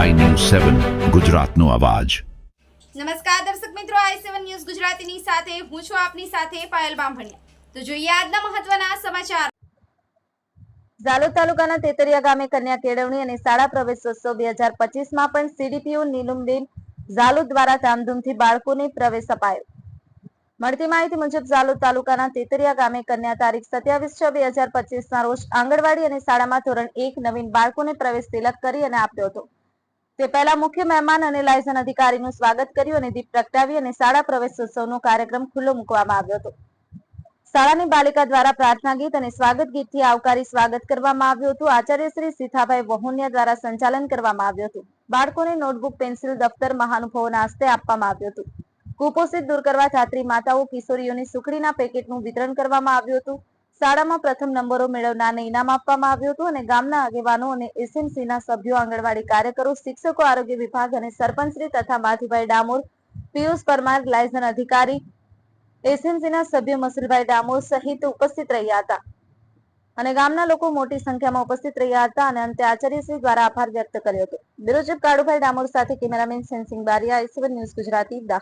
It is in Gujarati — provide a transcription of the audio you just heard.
સેવન ગુજરાતનો અવાજ. નમસ્કાર દર્શક મિત્રો આઈ સેવન ન્યૂઝ ગુજરાતીની સાથે હું છું આપની સાથે પાયલ બામભણિયા. તો જોઈએ આજના મહત્વના સમાચાર. ઝાલોદ તાલુકાના તેતરિયા ગામે કન્યા કેળવણી અને શાળા પ્રવેશોત્સવ બે હજાર પચીસમાં પણ સીડીપીઓ નીલુમબેન ઝાલોદ દ્વારા ધામધૂમથી બાળકોને પ્રવેશ અપાયો. મળતી માહિતી મુજબ ઝાલોદ તાલુકાના તેતરિયા ગામે કન્યા તારીખ સત્યાવીસ છ બે હજાર પચીસના રોજ આંગણવાડી અને શાળામાં ધોરણ એક નવીન બાળકોને પ્રવેશ તિલક કરી અને આપ્યો હતો. તે પહેલા મુખ્ય મહેમાન અને લાયસન અધિકારીનું સ્વાગત કર્યું અને દીપ પ્રગટાવી અને શાળા પ્રવેશોત્સવનો કાર્યક્રમ ખુલ્લો મૂકવામાં આવ્યો હતો. શાળાની બાલિકા દ્વારા પ્રાર્થના ગીત અને સ્વાગત ગીતથી આવકારી સ્વાગત કરવામાં આવ્યું હતું. આચાર્ય શ્રી સીતાભાઈ વહોનિયા દ્વારા સંચાલન કરવામાં આવ્યું હતું. બાળકોને નોટબુક, પેન્સિલ, દફતર, મહાનુભાવોના હસ્તે આપવામાં આવ્યું હતું. કુપોષિત દૂર કરવા છાત્રી, માતાઓ, કિશોરીઓની સુખડીના પેકેટનું વિતરણ કરવામાં આવ્યું હતું. શાળામાં પ્રથમ નંબરો મેળવનારને ઇનામ આપવામાં આવ્યું હતું અને ગામના આગેવાનો અને એસએમસીના સભ્યો, આંગણવાડી કાર્યકરો, શિક્ષકો, આરોગ્ય વિભાગ અને સરપંચશ્રી તથા માધુભાઈ ડામોર, પિયુષ પરમાર, લાયઝન અધિકારી, એસએમસીના સભ્ય મસુલભાઈ ડામોર સહિત ઉપસ્થિત રહ્યા હતા. અને ગામના લોકો મોટી સંખ્યામાં ઉપસ્થિત રહ્યા હતા અને અંતે આચાર્યશ્રી દ્વારા આભાર વ્યક્ત કર્યો હતો. બ્યુરો કાળુભાઈ ડામોર સાથે cameraman Sensinh Bariya A C one news Gujarati, Dahod.